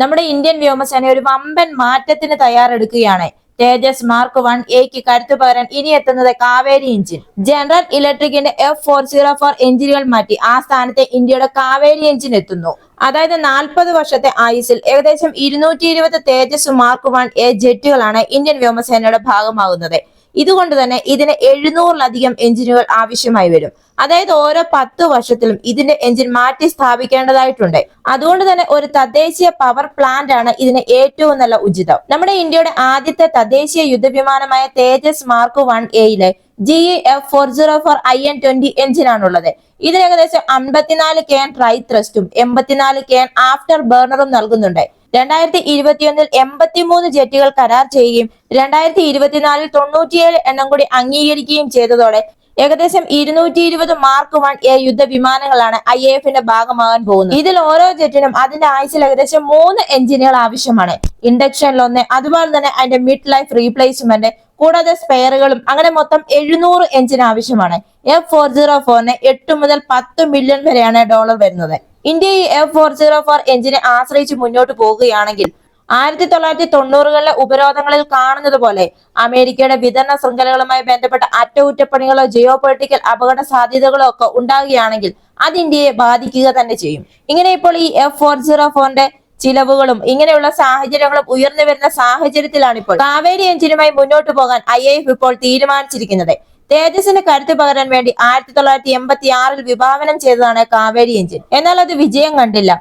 നമ്മുടെ ഇന്ത്യൻ വ്യോമസേന ഒരു വമ്പൻ മാറ്റത്തിന് തയ്യാറെടുക്കുകയാണ്. തേജസ് മാർക്ക് വൺ എക്ക് കരുത്തു പകരാൻ ഇനി എത്തുന്നത് കാവേരി എഞ്ചിൻ. ജനറൽ ഇലക്ട്രിക്കിന്റെ എഫ് ഫോർ സീറോ ഫോർ എഞ്ചിനുകൾ മാറ്റി ആ സ്ഥാനത്തെ ഇന്ത്യയുടെ കാവേരി എഞ്ചിൻ എത്തുന്നു. അതായത് നാൽപ്പത് വർഷത്തെ ആയുസിൽ ഏകദേശം ഇരുന്നൂറ്റി ഇരുപത് തേജസ് മാർക്ക് വൺ എ ജെറ്റുകളാണ് ഇന്ത്യൻ വ്യോമസേനയുടെ ഭാഗമാകുന്നത്. ഇതുകൊണ്ട് തന്നെ ഇതിന് എഴുന്നൂറിലധികം എഞ്ചിനുകൾ ആവശ്യമായി വരും. അതായത് ഓരോ പത്ത് വർഷത്തിലും ഇതിന്റെ എഞ്ചിൻ മാറ്റി സ്ഥാപിക്കേണ്ടതായിട്ടുണ്ട്. അതുകൊണ്ട് തന്നെ ഒരു തദ്ദേശീയ പവർ പ്ലാന്റ് ആണ് ഇതിന് ഏറ്റവും നല്ല ഉചിതം. നമ്മുടെ ഇന്ത്യയുടെ ആദ്യത്തെ തദ്ദേശീയ യുദ്ധവിമാനമായ തേജസ് മാർക്ക് വൺ എയിലെ G F four zero four I N twenty എഞ്ചിനാണുള്ളത്. ഇതിന് ഏകദേശം അമ്പത്തിനാല് കെ എൻ ട്രൈ ത്രസ്റ്റും എൺപത്തിനാല് കെ എൻ ആഫ്റ്റർ ബേർണറും നൽകുന്നുണ്ട്. രണ്ടായിരത്തി ഇരുപത്തിയൊന്നിൽ എൺപത്തിമൂന്ന് ജെറ്റുകൾ കരാർ ചെയ്യുകയും രണ്ടായിരത്തി ഇരുപത്തിനാലിൽ തൊണ്ണൂറ്റിയേഴ് എണ്ണം കൂടി അംഗീകരിക്കുകയും ചെയ്തതോടെ ഏകദേശം ഇരുന്നൂറ്റി ഇരുപത് മാർക്ക് വൺ എ യുദ്ധ വിമാനങ്ങളാണ് ഐ എഫിന്റെ ഭാഗമാകാൻ പോകുന്നത്. ഇതിൽ ഓരോ ജെറ്റിനും അതിന്റെ ആയുസിൽ ഏകദേശം മൂന്ന് എഞ്ചിനുകൾ ആവശ്യമാണ്. ഇൻഡക്ഷനിൽ ഒന്ന് അതുപോലെ തന്നെ അതിന്റെ മിഡ് ലൈഫ് റീപ്ലേസ്മെന്റ് കൂടാതെ സ്പെയറുകളും അങ്ങനെ മൊത്തം എഴുന്നൂറ് എഞ്ചിൻ ആവശ്യമാണ്. എഫ് ഫോർ സീറോ ഫോറിന് എട്ട് മുതൽ പത്ത് മില്യൺ വരെയാണ് ഡോളർ വരുന്നത്. ഇന്ത്യ ഈ എഫ് ഫോർ സീറോ ഫോർ എഞ്ചിനെ ആശ്രയിച്ച് മുന്നോട്ട് പോവുകയാണെങ്കിൽ ആയിരത്തി തൊള്ളായിരത്തി തൊണ്ണൂറുകളിലെ ഉപരോധങ്ങളിൽ കാണുന്നത് പോലെ അമേരിക്കയുടെ വിതരണ ശൃംഖലകളുമായി ബന്ധപ്പെട്ട അറ്റകുറ്റപ്പണികളോ ജിയോ പൊളിറ്റിക്കൽ അപകട സാധ്യതകളോ ഒക്കെ ഉണ്ടാകുകയാണെങ്കിൽ അത് ഇന്ത്യയെ ബാധിക്കുക തന്നെ ചെയ്യും. ഇങ്ങനെ ഇപ്പോൾ ഈ എഫ് ഫോർ സീറോ ഫോറിന്റെ ചിലവുകളും ഇങ്ങനെയുള്ള സാഹചര്യങ്ങളും ഉയർന്നു വരുന്ന സാഹചര്യത്തിലാണ് ഇപ്പോൾ കാവേരി എഞ്ചിനുമായി മുന്നോട്ട് പോകാൻ ഐ ഇപ്പോൾ തീരുമാനിച്ചിരിക്കുന്നത്. തേജസിന് കരുത്ത് പകരാൻ വേണ്ടി ആയിരത്തി തൊള്ളായിരത്തി എൺപത്തി ആറിൽ വിഭാവനം ചെയ്തതാണ് കാവേരി എഞ്ചിൻ. എന്നാൽ അത് വിജയം കണ്ടില്ല.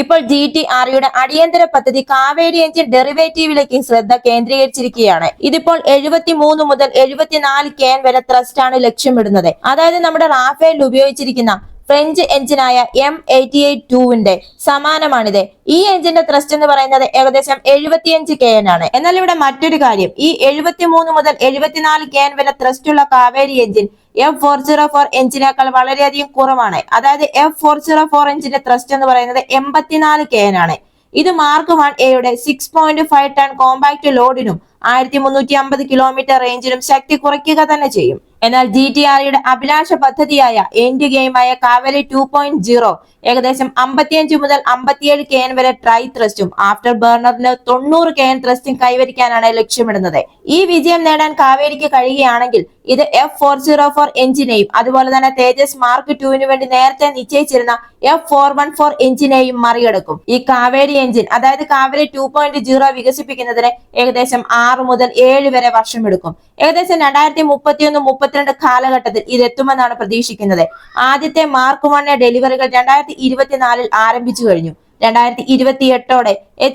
ഇപ്പോൾ ജി ടി ആർയുടെ അടിയന്തര പദ്ധതി കാവേരി എഞ്ചിൻ ഡെറിവേറ്റീവിലേക്ക് ശ്രദ്ധ കേന്ദ്രീകരിച്ചിരിക്കുകയാണ്. ഇതിപ്പോൾ എഴുപത്തി മൂന്ന് മുതൽ എഴുപത്തിനാല് കെൻ വരെ ത്രസ്റ്റ് ആണ് ലക്ഷ്യമിടുന്നത്. അതായത് നമ്മുടെ റാഫേലിൽ ഉപയോഗിച്ചിരിക്കുന്ന ഫ്രഞ്ച് എഞ്ചിനായ എം എയ്റ്റി എയ്റ്റ് ടുവിന്റെ സമാനമാണിത്. ഈ എഞ്ചിന്റെ ത്രസ്റ്റ് എന്ന് പറയുന്നത് ഏകദേശം എഴുപത്തിയഞ്ച് കെ എൻ ആണ്. എന്നാൽ ഇവിടെ മറ്റൊരു കാര്യം. ഈ എഴുപത്തി മൂന്ന് മുതൽ എഴുപത്തിനാല് കെ എൻ വരെ ത്രസ്റ്റ് ഉള്ള Kaveri engine F four zero four എഞ്ചിനേക്കാൾ വളരെയധികം കുറവാണ്. അതായത് എഫ് ഫോർ സീറോ ഫോർ എഞ്ചിന്റെ ത്രസ്റ്റ് എന്ന് പറയുന്നത് എൺപത്തിനാല് കെ എൻ ആണ്. ഇത് മാർക്ക് വൺ എയുടെ six point five ton compact ലോഡിനും ആയിരത്തി മുന്നൂറ്റി അമ്പത് കിലോമീറ്റർ റേഞ്ചിനും ശക്തി കുറയ്ക്കുക തന്നെ ചെയ്യും. എന്നാൽ ജി ടി ആറിയുടെ അഭിലാഷ പദ്ധതിയായ എൻഡ് ഗെയിമായ കാവലി ടു പോയിന്റ് സീറോ ഏകദേശം അമ്പത്തിയഞ്ച് മുതൽ അമ്പത്തിയേഴ് കെ എൻ വരെ ട്രൈ ത്രസ്റ്റും ആഫ്റ്റർ ബേർണറിന് തൊണ്ണൂറ് കെ എൻ ത്രസ്റ്റും കൈവരിക്കാനാണ് ലക്ഷ്യമിടുന്നത്. ഈ വിജയം നേടാൻ കാവേരിക്ക് കഴിയുകയാണെങ്കിൽ ഇത് എഫ് ഫോർ സീറോ ഫോർ എഞ്ചിനെയും അതുപോലെ തന്നെ തേജസ് മാർക്ക് ടുവിന് വേണ്ടി നേരത്തെ നിശ്ചയിച്ചിരുന്ന എഫ് ഫോർ വൺ ഫോർ എഞ്ചിനെയും മറികടക്കും. ഈ കാവേരി എഞ്ചിൻ അതായത് കാവേരി ടു പോയിന്റ് സീറോ വികസിപ്പിക്കുന്നതിന് ഏകദേശം ആറ് മുതൽ ഏഴ് വരെ വർഷമെടുക്കും. ഏകദേശം രണ്ടായിരത്തി മുപ്പത്തിയൊന്ന് മുപ്പത്തിരണ്ട് കാലഘട്ടത്തിൽ ഇത് എത്തുമെന്നാണ് പ്രതീക്ഷിക്കുന്നത്. ആദ്യത്തെ മാർക്ക് വൺ ഡെലിവറികൾ രണ്ടായിരത്തി ഇരുപത്തിനാലിൽ ആരംഭിച്ചു കഴിഞ്ഞു. രണ്ടായിരത്തി ഇരുപത്തി എട്ടോടെ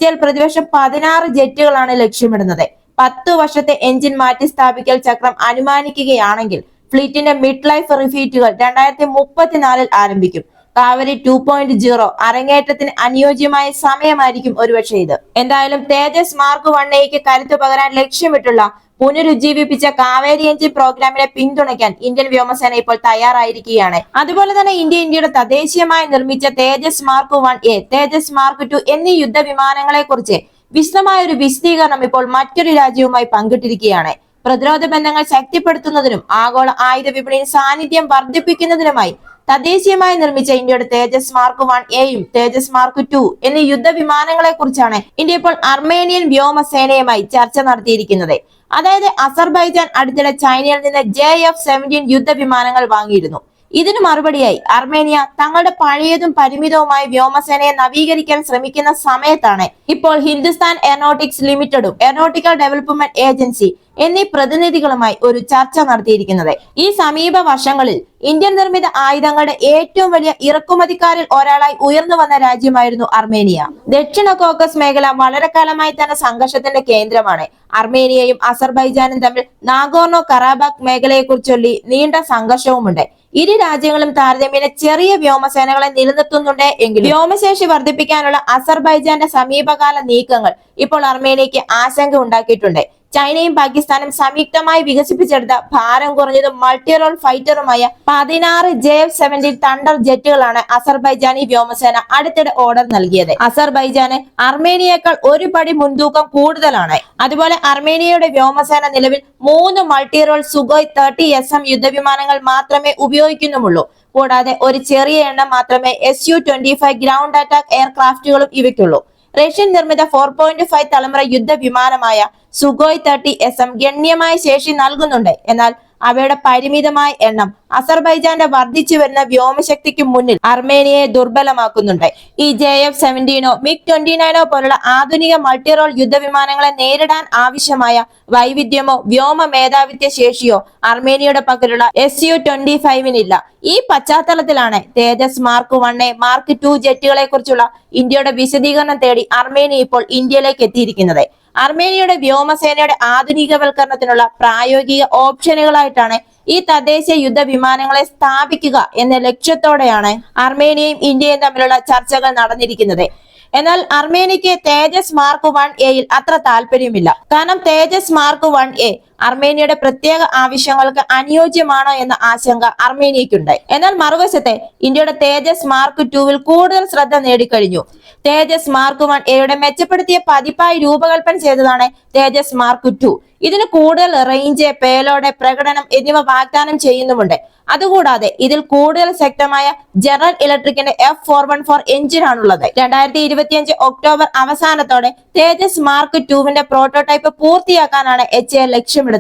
എൽ പ്രതിവർഷം പതിനാറ് ജെറ്റുകളാണ് ലക്ഷ്യമിടുന്നത്. പത്ത് വർഷത്തെ എഞ്ചിൻ മാറ്റി സ്ഥാപിക്കൽ ചക്രം അനുമാനിക്കുകയാണെങ്കിൽ ഫ്ലീറ്റിന്റെ മിഡ് ലൈഫ് റിഫീറ്റുകൾ രണ്ടായിരത്തി മുപ്പത്തിനാലിൽ ആരംഭിക്കും. കാവരി ടു പോയിന്റ് സീറോ അരങ്ങേറ്റത്തിന് അനുയോജ്യമായ സമയമായിരിക്കും ഒരുപക്ഷെ ഇത്. എന്തായാലും തേജസ് മാർക്ക് വൺ എക്ക് കരുത്തു പകരാൻ ലക്ഷ്യമിട്ടുള്ള പുനരുജ്ജീവിപ്പിച്ച കാവേരി എഞ്ചിൻ പ്രോഗ്രാമിനെ പിന്തുണയ്ക്കാൻ ഇന്ത്യൻ വ്യോമസേന ഇപ്പോൾ തയ്യാറായിരിക്കുകയാണ്. അതുപോലെ തന്നെ ഇന്ത്യ ഇന്ത്യയുടെ തദ്ദേശീയമായി നിർമ്മിച്ച Tejas mark one A Tejas mark two എന്നീ യുദ്ധ വിമാനങ്ങളെ കുറിച്ച് വിശദമായ ഒരു വിശദീകരണം ഇപ്പോൾ മറ്റൊരു രാജ്യവുമായി പങ്കിട്ടിരിക്കുകയാണ്. പ്രതിരോധ ബന്ധങ്ങൾ ശക്തിപ്പെടുത്തുന്നതിനും ആഗോള ആയുധ വിപണിയിൽ സാന്നിധ്യം വർദ്ധിപ്പിക്കുന്നതിനുമായി തദ്ദേശീയമായി നിർമ്മിച്ച ഇന്ത്യയുടെ തേജസ് മാർക്ക് വൺ എയും തേജസ് മാർക്ക് ടു എന്നീ യുദ്ധവിമാനങ്ങളെ കുറിച്ചാണ് ഇന്ത്യ ഇപ്പോൾ അർമേനിയൻ വ്യോമസേനയുമായി ചർച്ച നടത്തിയിരിക്കുന്നത്. അതായത് അസർബൈജാൻ അടുത്തിടെ ചൈനയിൽ നിന്ന് ജെ എഫ് സെവന്റീൻ യുദ്ധവിമാനങ്ങൾ വാങ്ങിയിരുന്നു. ഇതിനു മറുപടിയായി അർമേനിയ തങ്ങളുടെ പഴയതും പരിമിതവുമായ വ്യോമസേനയെ നവീകരിക്കാൻ ശ്രമിക്കുന്ന സമയത്താണ് ഇപ്പോൾ ഹിന്ദുസ്ഥാൻ എയറോട്ടിക്സ് ലിമിറ്റഡും എയറോട്ടിക്കൽ ഡെവലപ്മെന്റ് ഏജൻസി എന്നീ പ്രതിനിധികളുമായി ഒരു ചർച്ച നടത്തിയിരിക്കുന്നത്. ഈ സമീപ വർഷങ്ങളിൽ ഇന്ത്യൻ നിർമ്മിത ആയുധങ്ങളുടെ ഏറ്റവും വലിയ ഇറക്കുമതിക്കാരിൽ ഒരാളായി ഉയർന്നു വന്ന രാജ്യമായിരുന്നു അർമേനിയ. ദക്ഷിണ കോക്കസ് മേഖല വളരെ കാലമായി തന്നെ സംഘർഷത്തിന്റെ കേന്ദ്രമാണ്. അർമേനിയയും അസർബൈജാനും തമ്മിൽ നാഗോർണോ കറാബാക് മേഖലയെ ചൊല്ലി നീണ്ട സംഘർഷവുമുണ്ട്. ഇരു രാജ്യങ്ങളും താരതമ്യേന ചെറിയ വ്യോമസേനകളെ നിലനിർത്തുന്നുണ്ട് എങ്കിലും വ്യോമശേഷി വർദ്ധിപ്പിക്കാനുള്ള അസർബൈജാന്റെ സമീപകാല നീക്കങ്ങൾ ഇപ്പോൾ അർമേനിയക്ക് ആശങ്ക ഉണ്ടാക്കിയിട്ടുണ്ട്. ചൈനയും പാകിസ്ഥാനും സംയുക്തമായി വികസിപ്പിച്ചെടുത്ത ഭാരം കുറഞ്ഞതും മൾട്ടി റോൾ ഫൈറ്ററുമായ പതിനാറ് ജെ എഫ് സെവന്റീൻ തണ്ടർ ജെറ്റുകളാണ് അസർബൈജാനി വ്യോമസേന അടുത്തിടെ ഓർഡർ നൽകിയത്. അസർബൈജാന് അർമേനിയേക്കാൾ ഒരു പടി മുൻതൂക്കം കൂടുതലാണ്. അതുപോലെ അർമേനിയയുടെ വ്യോമസേന നിലവിൽ മൂന്ന് multi role Sukhoi thirty S M യുദ്ധവിമാനങ്ങൾ മാത്രമേ ഉപയോഗിക്കുന്നുള്ളൂ കൂടാതെ ഒരു ചെറിയ എണ്ണം മാത്രമേ S U twenty five ground attack എയർക്രാഫ്റ്റുകളും ഇവയ്ക്കുള്ളൂ. റഷ്യൻ നിർമ്മിത ഫോർ പോയിന്റ് ഫൈവ് തലമുറ യുദ്ധ വിമാനമായ സുഗോയ് തേർട്ടി എസ് എം ഗണ്യമായ ശേഷി നൽകുന്നുണ്ട്. എന്നാൽ അവയുടെ പരിമിതമായ എണ്ണം അസർബൈജാന്റെ വർദ്ധിച്ചു വരുന്ന വ്യോമശക്തിക്ക് മുന്നിൽ അർമേനിയയെ ദുർബലമാക്കുന്നുണ്ട്. ഈ ജെ എഫ് സെവന്റീനോ മിഗ് ട്വന്റി നയനോ പോലുള്ള ആധുനിക മൾട്ടിറോൾ യുദ്ധവിമാനങ്ങളെ നേരിടാൻ ആവശ്യമായ വൈവിധ്യമോ വ്യോമ മേധാവിത്യ ശേഷിയോ അർമേനിയയുടെ പക്കലുള്ള എസ് യു ട്വന്റി ഫൈവിനില്ല ഈ പശ്ചാത്തലത്തിലാണ് തേജസ് മാർക്ക് വണ്ണെ മാർക്ക് ടു ജെറ്റുകളെ കുറിച്ചുള്ള ഇന്ത്യയുടെ വിശദീകരണം തേടി അർമേനിയ ഇപ്പോൾ ഇന്ത്യയിലേക്ക് എത്തിയിരിക്കുന്നത്. അർമേനിയയുടെ വ്യോമസേനയുടെ ആധുനികവൽക്കരണത്തിനുള്ള പ്രായോഗിക ഓപ്ഷനുകളായിട്ടാണ് ഈ തദ്ദേശീയ യുദ്ധ വിമാനങ്ങളെ സ്ഥാപിക്കുക എന്ന ലക്ഷ്യത്തോടെയാണ് അർമേനിയയും ഇന്ത്യയും തമ്മിലുള്ള ചർച്ചകൾ നടന്നിരിക്കുന്നത്. എന്നാൽ അർമേനിയക്ക് തേജസ് മാർക്ക് വൺ എയിൽ അത്ര താല്പര്യമില്ല. കാരണം തേജസ് മാർക്ക് വൺ എ അർമേനിയയുടെ പ്രത്യേക ആവശ്യങ്ങൾക്ക് അനുയോജ്യമാണോ എന്ന ആശങ്ക അർമേനിയക്കുണ്ട് എന്നാൽ മറുവശത്തെ ഇന്ത്യയുടെ തേജസ് മാർക്ക് ടുവിൽ കൂടുതൽ ശ്രദ്ധ നേടിക്കഴിഞ്ഞു. തേജസ് മാർക്ക് വൺ എയുടെ മെച്ചപ്പെടുത്തിയ പതിപ്പായി രൂപകൽപ്പന ചെയ്തതാണ് തേജസ് മാർക്ക് ടു. ഇതിന് കൂടുതൽ റേഞ്ച് പേലോഡ് പ്രകടനം എന്നിവ വാഗ്ദാനം ചെയ്യുന്നുമുണ്ട്. അതുകൂടാതെ ഇതിൽ കൂടുതൽ ശക്തമായ general ഇലക്ട്രിക്കിന്റെ F four one four engine ആണുള്ളത്. രണ്ടായിരത്തി ഇരുപത്തിയഞ്ച് ഒക്ടോബർ അവസാനത്തോടെ തേജസ് മാർക്ക് ടുവിന്റെ പ്രോട്ടോടൈപ്പ് പൂർത്തിയാക്കാനാണ് എച്ച് എ ലക്ഷ്യമിടുന്നത്.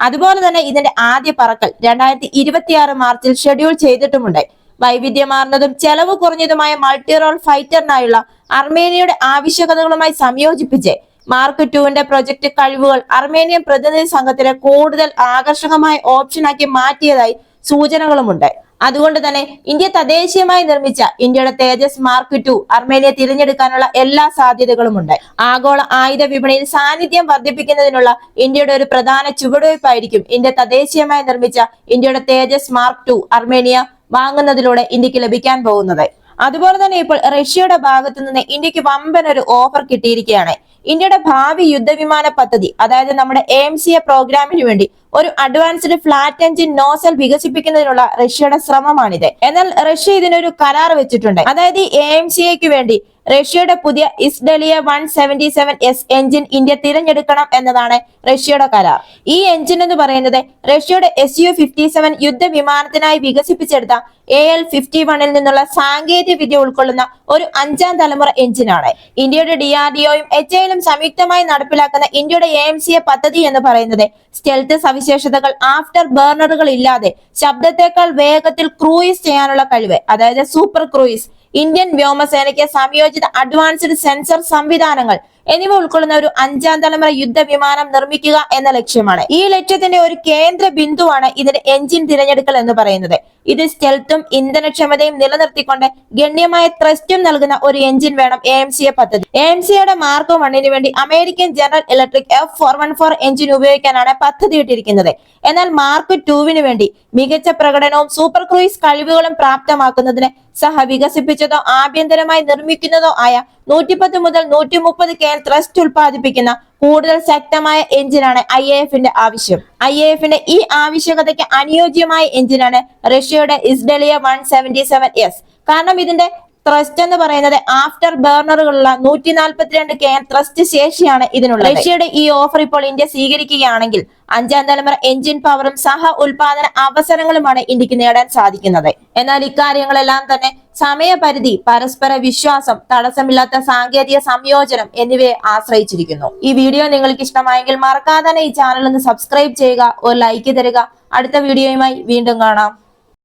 അതുപോലെ തന്നെ ഇതിന്റെ ആദ്യ പറക്കൽ രണ്ടായിരത്തി ഇരുപത്തിയാറ് മാർച്ചിൽ ഷെഡ്യൂൾ ചെയ്തിട്ടുമുണ്ട്. വൈവിധ്യമാർന്നതും ചെലവ് കുറഞ്ഞതുമായ മൾട്ടി റോൾ ഫൈറ്ററിനായുള്ള അർമേനിയയുടെ ആവശ്യകതകളുമായി സംയോജിപ്പിച്ച് മാർക്ക് ടുവിന്റെ പ്രൊജക്ട് കഴിവുകൾ അർമേനിയൻ പ്രതിനിധി സംഘത്തിന് കൂടുതൽ ആകർഷകമായ ഓപ്ഷനാക്കി മാറ്റിയതായി സൂചനകളുമുണ്ട്. അതുകൊണ്ട് തന്നെ ഇന്ത്യ തദ്ദേശീയമായി നിർമ്മിച്ച ഇന്ത്യയുടെ തേജസ് മാർക്ക് ടു അർമേനിയ തിരഞ്ഞെടുക്കാനുള്ള എല്ലാ സാധ്യതകളും ഉണ്ട് ആഗോള ആയുധ വിപണിയിൽ സാന്നിധ്യം വർദ്ധിപ്പിക്കുന്നതിനുള്ള ഇന്ത്യയുടെ ഒരു പ്രധാന ചുവടുവയ്പായിരിക്കും ഇന്ത്യ തദ്ദേശീയമായി നിർമ്മിച്ച ഇന്ത്യയുടെ തേജസ് മാർക്ക് ടു അർമേനിയ വാങ്ങുന്നതിലൂടെ ഇന്ത്യയ്ക്ക് ലഭിക്കാൻ പോകുന്നത്. അതുപോലെ തന്നെ ഇപ്പോൾ റഷ്യയുടെ ഭാഗത്തു നിന്ന് ഇന്ത്യയ്ക്ക് വമ്പൻ ഒരു ഓഫർ കിട്ടിയിരിക്കുകയാണ്. ഇന്ത്യയുടെ ഭാവി യുദ്ധവിമാന പദ്ധതി അതായത് നമ്മുടെ എ സി എ പ്രോഗ്രാമിന് വേണ്ടി ഒരു അഡ്വാൻസ്ഡ് ഫ്ലാറ്റ് എഞ്ചിൻ നോസൽ വികസിപ്പിക്കുന്നതിനുള്ള റഷ്യയുടെ ശ്രമമാണിത്. എന്നാൽ റഷ്യ ഇതിനൊരു കരാർ വെച്ചിട്ടുണ്ട്. അതായത് ഈ എം സി എക്ക് വേണ്ടി റഷ്യയുടെ പുതിയ Izdeliye one seventy seven S engine India തിരഞ്ഞെടുക്കണം എന്നതാണ് റഷ്യയുടെ കരാർ. ഈ എഞ്ചിൻ എന്ന് പറയുന്നത് റഷ്യയുടെ എസ് യു ഫിഫ്റ്റി സെവൻ യുദ്ധ വിമാനത്തിനായി വികസിപ്പിച്ചെടുത്ത എ എൽ ഫിഫ്റ്റി വണ്ണിൽ നിന്നുള്ള സാങ്കേതിക വിദ്യ ഉൾക്കൊള്ളുന്ന ഒരു അഞ്ചാം തലമുറ എഞ്ചിനാണ്. ഇന്ത്യയുടെ ഡി ആർ ഡി ഒയും എച്ച് ഐയിലും സംയുക്തമായി നടപ്പിലാക്കുന്ന ഇന്ത്യയുടെ എ എം സി എ പദ്ധതി എന്ന് പറയുന്നത് സ്റ്റെൽത്ത് സവിശേഷതകൾ ആഫ്റ്റർ ബേർണറുകൾ ഇല്ലാതെ ശബ്ദത്തെക്കാൾ വേഗത്തിൽ ക്രൂയിസ് ചെയ്യാനുള്ള കഴിവ് അതായത് സൂപ്പർ ക്രൂയിസ് ഇന്ത്യൻ വ്യോമസേനയ്ക്ക് സംയോജിത അഡ്വാൻസ്ഡ് സെൻസർ സംവിധാനങ്ങൾ എന്നിവ ഉൾക്കൊള്ളുന്ന ഒരു അഞ്ചാം തലമുറ യുദ്ധ വിമാനം നിർമ്മിക്കുക എന്ന ലക്ഷ്യമാണ്. ഈ ലക്ഷ്യത്തിന്റെ ഒരു കേന്ദ്ര ബിന്ദുവാണ് ഇതിന്റെ എഞ്ചിൻ തിരഞ്ഞെടുക്കൽ എന്ന് പറയുന്നത്. ഇത് സ്റ്റെൽത്തും ഇന്ധനക്ഷമതയും നിലനിർത്തിക്കൊണ്ട് ഗണ്യമായ ത്രസ്റ്റും നൽകുന്ന ഒരു എഞ്ചിൻ വേണം എ എം സി എ പദ്ധതി. എ എം സിയുടെ മാർക്ക് വണ്ണിന് വേണ്ടി American general electric F four one four engine ഉപയോഗിക്കാനാണ് പദ്ധതി ഇട്ടിരിക്കുന്നത് എന്നാൽ മാർക്ക് ടുവിന് വേണ്ടി മികച്ച പ്രകടനവും സൂപ്പർ ക്രൂയിസ് കഴിവുകളും പ്രാപ്തമാക്കുന്നതിന് സഹ വികസിപ്പിച്ചതോ ആഭ്യന്തരമായി നിർമ്മിക്കുന്നതോ ആയ നൂറ്റിപ്പത്ത് മുതൽ നൂറ്റി മുപ്പത് കെ ത്രസ്റ്റ് ഉൽപ്പാദിപ്പിക്കുന്ന കൂടുതൽ ശക്തമായ എഞ്ചിനാണ് ഐ എ എഫിന്റെ ആവശ്യം. ഐ എ എഫിന്റെ ഈ ആവശ്യകതയ്ക്ക് അനുയോജ്യമായ എഞ്ചിനാണ് റഷ്യയുടെ Izdeliye one seventy seven S കാരണം ഇതിന്റെ ത്രസ്റ്റ് എന്ന് പറയുന്നത് ആഫ്റ്റർ ബേർണറുകളുള്ള നൂറ്റി നാൽപ്പത്തിരണ്ട് കെ ത്രസ്റ്റ് ശേഷിയാണ് ഇതിനുള്ളത്. റഷ്യയുടെ ഈ ഓഫർ ഇപ്പോൾ ഇന്ത്യ സ്വീകരിക്കുകയാണെങ്കിൽ അഞ്ചാം തലമുറ എഞ്ചിൻ പവറും സഹ ഉൽപാദന അവസരങ്ങളുമാണ് ഇന്ത്യയ്ക്ക് നേടാൻ സാധിക്കുന്നത്. എന്നാൽ ഇക്കാര്യങ്ങളെല്ലാം തന്നെ സമയപരിധി പരസ്പര വിശ്വാസം തടസ്സമില്ലാത്ത സാങ്കേതിക സംയോജനം എന്നിവയെ ആശ്രയിച്ചിരിക്കുന്നു. ഈ വീഡിയോ നിങ്ങൾക്ക് ഇഷ്ടമായെങ്കിൽ മറക്കാതെ തന്നെ ഈ ചാനൽ ഒന്ന് സബ്സ്ക്രൈബ് ചെയ്യുക ഒരു ലൈക്ക് തരിക. അടുത്ത വീഡിയോയുമായി വീണ്ടും കാണാം.